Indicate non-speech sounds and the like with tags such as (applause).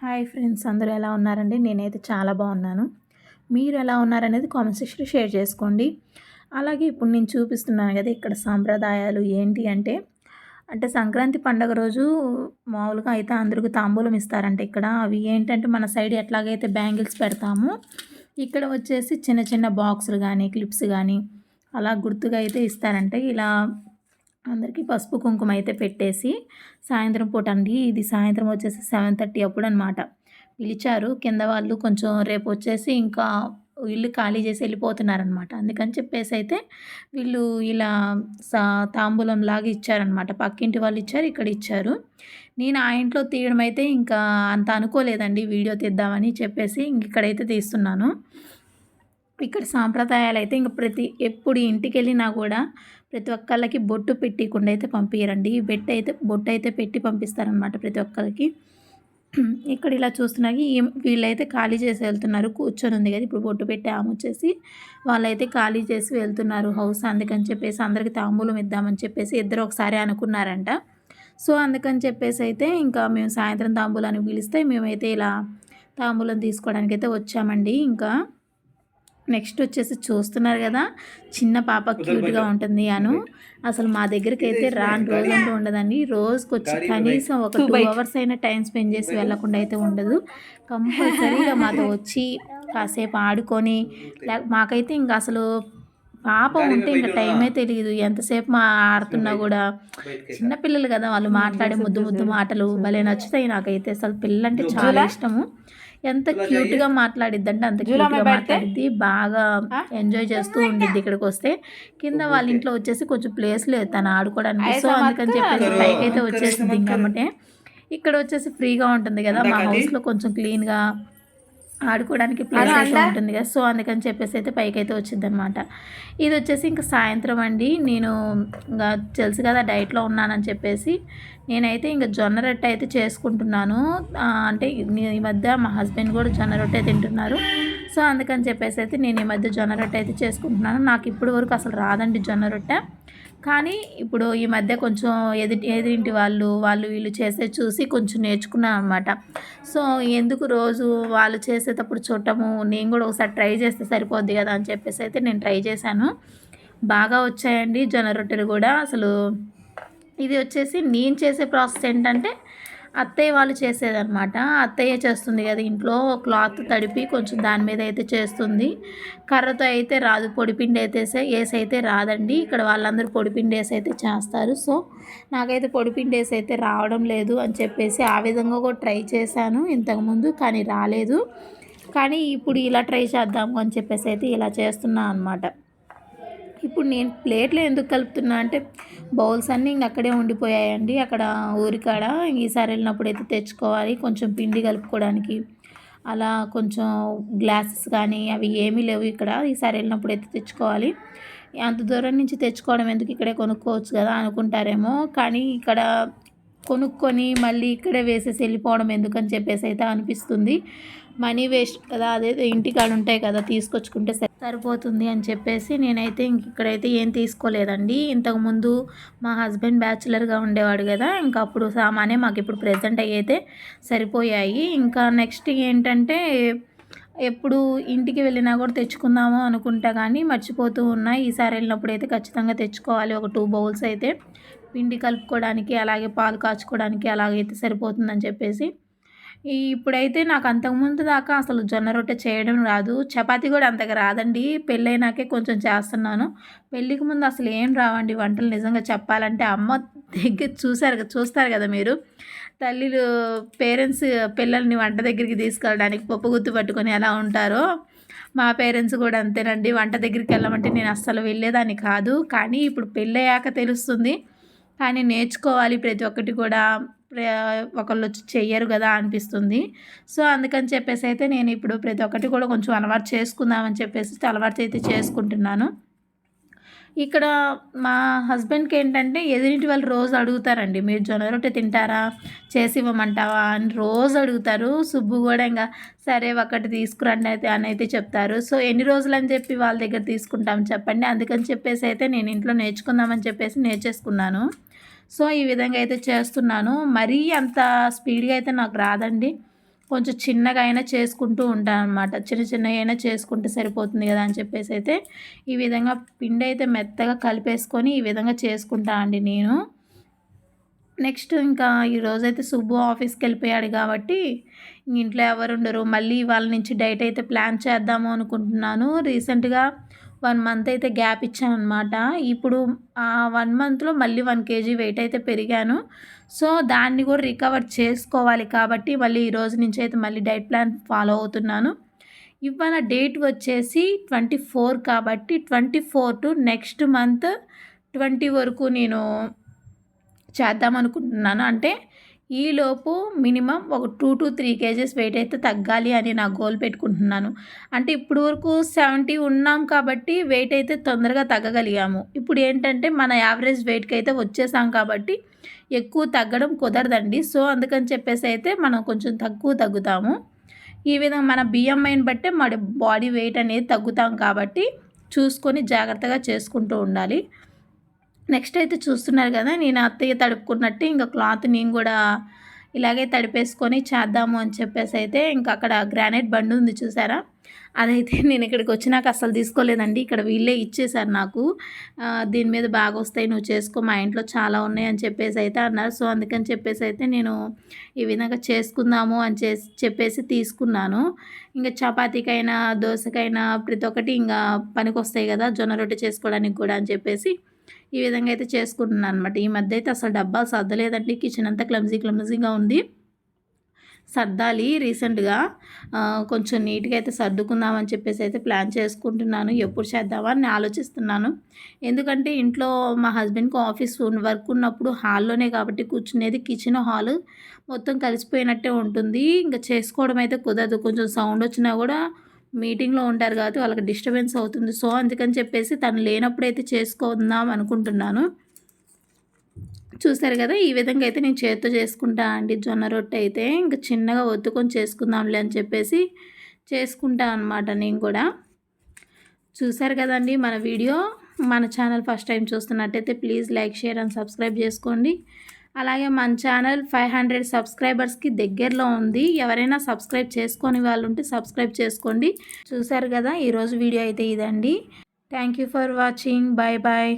Hi friends అందరూ ఎలా ఉన్నారండి? నేనైతే చాలా బాగున్నాను. మీరు ఎలా ఉన్నారనేది కామెంట్ సెక్షన్లో షేర్ చేసుకోండి. అలాగే ఇప్పుడు నేను చూపిస్తున్నాను కదా ఇక్కడ సాంప్రదాయాలు ఏంటి అంటే అంటే సంక్రాంతి పండగ రోజు మామూలుగా అయితే అందరికి తాంబూలం ఇస్తారంట ఇక్కడ. అవి ఏంటంటే మన సైడ్ ఎట్లాగైతే బ్యాంగిల్స్ పెడతామో ఇక్కడ వచ్చేసి చిన్న చిన్న బాక్సులు కానీ క్లిప్స్ కానీ అలా గుర్తుగా అయితే ఇస్తారంటే. ఇలా అందరికీ పసుపు కుంకుమ అయితే పెట్టేసి సాయంత్రం పూట అండి ఇది సాయంత్రం వచ్చేసి సెవెన్ థర్టీ అప్పుడు అనమాట పిలిచారు కింద వాళ్ళు కొంచెం రేపు వచ్చేసి ఇంకా ఇల్లు ఖాళీ చేసి వెళ్ళిపోతున్నారనమాట అందుకని చెప్పేసి అయితే వీళ్ళు ఇలా సా తాంబూలం లాగా ఇచ్చారనమాట పక్కింటి వాళ్ళు ఇచ్చారు ఇక్కడ ఇచ్చారు. నేను ఆ ఇంట్లో తీయడం అయితే ఇంకా అంత అనుకోలేదండి వీడియో తీద్దామని చెప్పేసి ఇంక ఇక్కడైతే తీస్తున్నాను. ఇక్కడ సాంప్రదాయాలు అయితే ఇంక ప్రతి ఎప్పుడు ఇంటికి వెళ్ళినా కూడా ప్రతి ఒక్కళ్ళకి బొట్టు పెట్టకుండా అయితే పంపించరండి బెట్ అయితే బొట్టు అయితే పెట్టి పంపిస్తారనమాట ప్రతి ఒక్కరికి ఇక్కడ ఇలా చూస్తున్నాకి వీళ్ళైతే ఖాళీ చేసి వెళ్తున్నారు. కూర్చొని ఉంది కదా ఇప్పుడు బొట్టు పెట్టి ఆమె వచ్చేసి వాళ్ళైతే ఖాళీ చేసి వెళ్తున్నారు హౌస్ అందుకని చెప్పేసి అందరికి తాంబూలం ఇద్దామని చెప్పేసి ఇద్దరు ఒకసారి అనుకున్నారంట. సో అందుకని చెప్పేసి అయితే ఇంకా మేము సాయంత్రం తాంబూలాన్ని పిలిస్తే మేమైతే ఇలా తాంబూలం తీసుకోవడానికి అయితే వచ్చామండి. ఇంకా నెక్స్ట్ వచ్చేసి చూస్తున్నారు కదా చిన్న పాప క్యూట్గా ఉంటుంది అను. అసలు మా దగ్గరికి అయితే రాని రోజు అంటూ ఉండదండి. రోజుకి వచ్చి కనీసం ఒక టూ అవర్స్ అయినా టైం స్పెండ్ చేసి వెళ్ళకుండా అయితే ఉండదు. కంపల్సరీగా మాతో వచ్చి కాసేపు ఆడుకొని (laughs) మాకైతే ఇంకా అసలు పాప ఉంటే ఇంకా టైమే తెలియదు ఎంతసేపు మా ఆడుతున్నా కూడా చిన్నపిల్లలు కదా వాళ్ళు మాట్లాడే ముద్దు ముద్దు మాటలు భలే నచ్చుతాయి నాకైతే. అసలు పిల్లలంటే చాలా ఇష్టము. ఎంత క్యూట్గా మాట్లాడిద్ది అంటే అంత క్యూట్గా మాట్లాడిద్ది. బాగా ఎంజాయ్ చేస్తూ ఉండిద్ది ఇక్కడికి వస్తే. కింద వాళ్ళ ఇంట్లో వచ్చేసి కొంచెం ప్లేస్ లేదు తను ఆడుకోవడానికి సో అందుకని చెప్పేసి పైకి అయితే వచ్చేసింది ఇంకమ్మటే ఇక్కడ వచ్చేసి ఫ్రీగా ఉంటుంది కదా. మా హౌస్లో కొంచెం క్లీన్గా ఆడుకోవడానికి ప్లేస్ అయితే ఉంటుంది కదా సో అందుకని చెప్పేసి అయితే పైకి అయితే వచ్చింది అనమాట ఇది వచ్చేసి ఇంకా సాయంత్రం అండి. నేను ఇంకా తెలుసు కదా డైట్లో ఉన్నానని చెప్పేసి. నేనైతే ఇంకా జొన్న రొట్టె అయితే చేసుకుంటున్నాను. అంటే ఈ మధ్య మా హస్బెండ్ కూడా జొన్న రొట్టె తింటున్నారు. సో అందుకని చెప్పేసి అయితే నేను ఈ మధ్య జొన్న రొట్టె అయితే చేసుకుంటున్నాను. నాకు ఇప్పటి వరకు అసలు రాదండి జొన్న రొట్టె. కానీ ఇప్పుడు ఈ మధ్య కొంచెం ఎదుటి ఎదురింటి వాళ్ళు వాళ్ళు వీళ్ళు చేసే చూసి కొంచెం నేర్చుకున్నాను అనమాట సో ఎందుకు రోజు వాళ్ళు చేసేటప్పుడు చూడటము నేను కూడా ఒకసారి ట్రై చేస్తే సరిపోద్ది కదా అని చెప్పేసి అయితే నేను ట్రై చేశాను. బాగా వచ్చాయండి జొన్న రొట్టెలు కూడా. అసలు ఇది వచ్చేసి నేను చేసే ప్రాసెస్ ఏంటంటే అత్తయ్య వాళ్ళు చేసేదనమాట అత్తయ్య చేస్తుంది కదా ఇంట్లో. క్లాత్ తడిపి కొంచెం దాని మీద అయితే చేస్తుంది. కర్రతో అయితే రాదు. పొడిపిండి అయితే వేసి అయితే రాదండి. ఇక్కడ వాళ్ళందరూ పొడిపిండి వేసి అయితే చేస్తారు. సో నాకైతే పొడిపిండి వేసి అయితే రావడం లేదు అని చెప్పేసి ఆ విధంగా కూడా ట్రై చేశాను ఇంతకుముందు కానీ రాలేదు. కానీ ఇప్పుడు ఇలా ట్రై చేద్దాము అని చెప్పేసి అయితే ఇలా చేస్తున్నాను అనమాట ఇప్పుడు నేను ప్లేట్లో ఎందుకు కలుపుతున్నా అంటే బౌల్స్ అన్నీ ఇంక అక్కడే ఉండిపోయాయండి. అక్కడ ఊరికాడ ఈసారి వెళ్ళినప్పుడు అయితే తెచ్చుకోవాలి. కొంచెం పిండి కలుపుకోవడానికి అలా కొంచెం గ్లాసెస్ కానీ అవి ఏమీ లేవు ఇక్కడ. ఈసారి వెళ్ళినప్పుడు అయితే తెచ్చుకోవాలి. అంత దూరం నుంచి తెచ్చుకోవడం ఎందుకు ఇక్కడే కొనుక్కోవచ్చు కదా అనుకుంటారేమో. కానీ ఇక్కడ కొనుక్కొని మళ్ళీ ఇక్కడే వేసేసి వెళ్ళిపోవడం ఎందుకని చెప్పేసి అయితే అనిపిస్తుంది. మనీ వేస్ట్ కదా. అదే ఇంటికాడ ఉంటాయి కదా. తీసుకొచ్చుకుంటే సరే సరిపోతుంది అని చెప్పేసి నేనైతే ఇంక ఇక్కడైతే ఏం తీసుకోలేదండి. ఇంతకుముందు మా హస్బెండ్ బ్యాచులర్గా ఉండేవాడు కదా ఇంకా అప్పుడు సామానే మాకు ఇప్పుడు ప్రజెంట్ అయితే సరిపోయాయి. ఇంకా నెక్స్ట్ ఏంటంటే ఎప్పుడు ఇంటికి వెళ్ళినా కూడా తెచ్చుకుందాము అనుకుంటా కానీ మర్చిపోతూ ఉన్నాయి ఈసారి వెళ్ళినప్పుడు అయితే ఖచ్చితంగా తెచ్చుకోవాలి. ఒక టూ బౌల్స్ అయితే పిండి కలుపుకోవడానికి అలాగే పాలు కాచుకోవడానికి అలాగైతే సరిపోతుందని చెప్పేసి ఇప్పుడైతే నాకు అంతకుముందు దాకా అసలు జొన్న రొట్టె చేయడం రాదు. చపాతీ కూడా అంతగా రాదండి. పెళ్ళైనాకే కొంచెం చేస్తున్నాను. పెళ్ళికి ముందు అసలు ఏం రావండి వంటలు నిజంగా చెప్పాలంటే అమ్మ దగ్గర చూసారు చూస్తారు కదా మీరు. తల్లిలు పేరెంట్స్ పిల్లల్ని వంట దగ్గరికి తీసుకెళ్ళడానికి పప్పు గుర్తు పట్టుకొని ఎలా ఉంటారో మా పేరెంట్స్ కూడా అంతేనండి. వంట దగ్గరికి వెళ్ళమంటే నేను అస్సలు వెళ్ళేదాన్ని కాదు. కానీ ఇప్పుడు పెళ్ళయ్యాక తెలుస్తుంది. కానీ నేర్చుకోవాలి ప్రతి ఒక్కటి కూడా. ఒకళ్ళు వచ్చి చెయ్యరు కదా అనిపిస్తుంది. సో అందుకని చెప్పేసి అయితే నేను ఇప్పుడు ప్రతి ఒక్కటి కూడా కొంచెం అలవాటు చేసుకుందామని చెప్పేసి అలవాటు అయితే చేసుకుంటున్నాను. ఇక్కడ మా హస్బెండ్కి ఏంటంటే ఎదురింటి వాళ్ళు రోజు అడుగుతారండి మీరు జొన్న రొట్టె తింటారా? చేసి ఇవ్వమంటావా? అని రోజు అడుగుతారు. సుబ్బు కూడా ఇంకా సరే ఒకటి తీసుకురండి అయితే అని అయితే చెప్తారు. సో ఎన్ని రోజులు అని చెప్పి వాళ్ళ దగ్గర తీసుకుంటాం చెప్పండి. అందుకని చెప్పేసి అయితే నేను ఇంట్లో నేర్చుకుందామని చెప్పేసి నేర్చేసుకున్నాను. సో ఈ విధంగా అయితే చేస్తున్నాను. మరీ అంత స్పీడ్గా అయితే నాకు రాదండి. కొంచెం చిన్నగా అయినా చేసుకుంటూ ఉంటాను అనమాట చిన్న చిన్న అయినా చేసుకుంటే సరిపోతుంది కదా అని చెప్పేసి అయితే ఈ విధంగా పిండి అయితే మెత్తగా కలిపేసుకొని ఈ విధంగా చేసుకుంటా అండి నేను. నెక్స్ట్ ఇంకా ఈరోజైతే సుబ్బు ఆఫీస్కి వెళ్ళిపోయాడు కాబట్టి ఇంట్లో ఎవరు ఉండరు. మళ్ళీ వాళ్ళ నుంచి డైట్ అయితే ప్లాన్ చేద్దాము అనుకుంటున్నాను. రీసెంట్గా వన్ మంత్ అయితే గ్యాప్ ఇచ్చాను అనమాట ఇప్పుడు ఆ వన్ మంత్లో మళ్ళీ వన్ కేజీ వెయిట్ అయితే పెరిగాను. సో దాన్ని కూడా రికవర్ చేసుకోవాలి కాబట్టి మళ్ళీ ఈ రోజు నుంచి అయితే మళ్ళీ డైట్ ప్లాన్ ఫాలో అవుతున్నాను. ఇవాళ డేట్ వచ్చేసి ట్వంటీ ఫోర్ కాబట్టి twenty four to next month twenty వరకు నేను చేద్దాం అనుకుంటున్నాను. అంటే ఈలోపు మినిమం ఒక two to three KGs weight అయితే తగ్గాలి అని నా గోల్ పెట్టుకుంటున్నాను. అంటే ఇప్పుడు వరకు సెవెంటీ ఉన్నాం కాబట్టి వెయిట్ అయితే తొందరగా తగ్గగలిగాము. ఇప్పుడు ఏంటంటే మన యావరేజ్ వెయిట్కి అయితే వచ్చేసాం కాబట్టి ఎక్కువ తగ్గడం కుదరదండి. సో అందుకని చెప్పేసి అయితే మనం కొంచెం తక్కువ తగ్గుతాము. ఈ విధంగా మన బిఎంఐని బట్టే మన బాడీ వెయిట్ అనేది తగ్గుతాం కాబట్టి చూసుకొని జాగ్రత్తగా చేసుకుంటూ ఉండాలి. నెక్స్ట్ అయితే చూస్తున్నారు కదా నేను అత్తయ్య తడుపుకున్నట్టు ఇంకా క్లాత్ నేను కూడా ఇలాగే తడిపేసుకొని చేద్దాము అని చెప్పేసి అయితే ఇంకా అక్కడ గ్రానైట్ బండి ఉంది చూసారా? అదైతే (laughs) నేను ఇక్కడికి వచ్చినాక అసలు తీసుకోలేదండి. ఇక్కడ వీళ్ళే ఇచ్చేసారు నాకు. దీని మీద బాగా వస్తాయి నువ్వు చేసుకో మా ఇంట్లో చాలా ఉన్నాయి అని చెప్పేసి అయితే అన్నారు. సో అందుకని చెప్పేసి అయితే నేను ఈ విధంగా చేసుకుందాము అని చేసి చెప్పేసి తీసుకున్నాను. ఇంకా చపాతీకైనా దోశకైనా ప్రతి ఒక్కటి ఇంకా పనికి వస్తాయి కదా జొన్న రొట్టె చేసుకోవడానికి కూడా అని చెప్పేసి ఈ విధంగా అయితే చేసుకుంటున్నాను అనమాట ఈ మధ్య అయితే అసలు డబ్బా సర్దలేదండి. కిచెన్ అంతా క్లమ్జీ క్లమ్జీగా ఉంది. సర్దాలి రీసెంట్గా. కొంచెం నీట్గా అయితే సర్దుకుందామని చెప్పేసి అయితే ప్లాన్ చేసుకుంటున్నాను. ఎప్పుడు చేద్దామా అని ఆలోచిస్తున్నాను. ఎందుకంటే ఇంట్లో మా హస్బెండ్కి ఆఫీస్ వర్క్ ఉన్నప్పుడు హాల్లోనే కాబట్టి కూర్చునేది కిచెన్ హాల్. మొత్తం కలిసిపోయినట్టే ఉంటుంది. ఇంకా చేసుకోవడం అయితే కుదరదు. కొంచెం సౌండ్ వచ్చినా కూడా మీటింగ్లో ఉంటారు కాబట్టి వాళ్ళకి డిస్టర్బెన్స్ అవుతుంది. సో అందుకని చెప్పేసి తను లేనప్పుడైతే చేసుకుందాం అనుకుంటున్నాను. చూసారు కదా ఈ విధంగా అయితే నేను చేత్తో చేసుకుంటా అండి. జొన్న రొట్టె అయితే ఇంకా చిన్నగా ఒత్తుకొని చేసుకుందాంలే అని చెప్పేసి చేసుకుంటా అనమాట నేను కూడా. చూసారు కదండి మన వీడియో మన ఛానల్ ఫస్ట్ టైం చూస్తున్నట్టయితే please like share and subscribe చేసుకోండి. అలాగే మన ఛానల్ ఫైవ్ హండ్రెడ్ సబ్స్క్రైబర్స్కి దగ్గరలో ఉంది. ఎవరైనా సబ్స్క్రైబ్ చేసుకొని వాళ్ళు ఉంటే సబ్స్క్రైబ్ చేసుకోండి. చూసారు కదా ఈరోజు వీడియో అయితే ఇదండి. Thank you for watching. Bye bye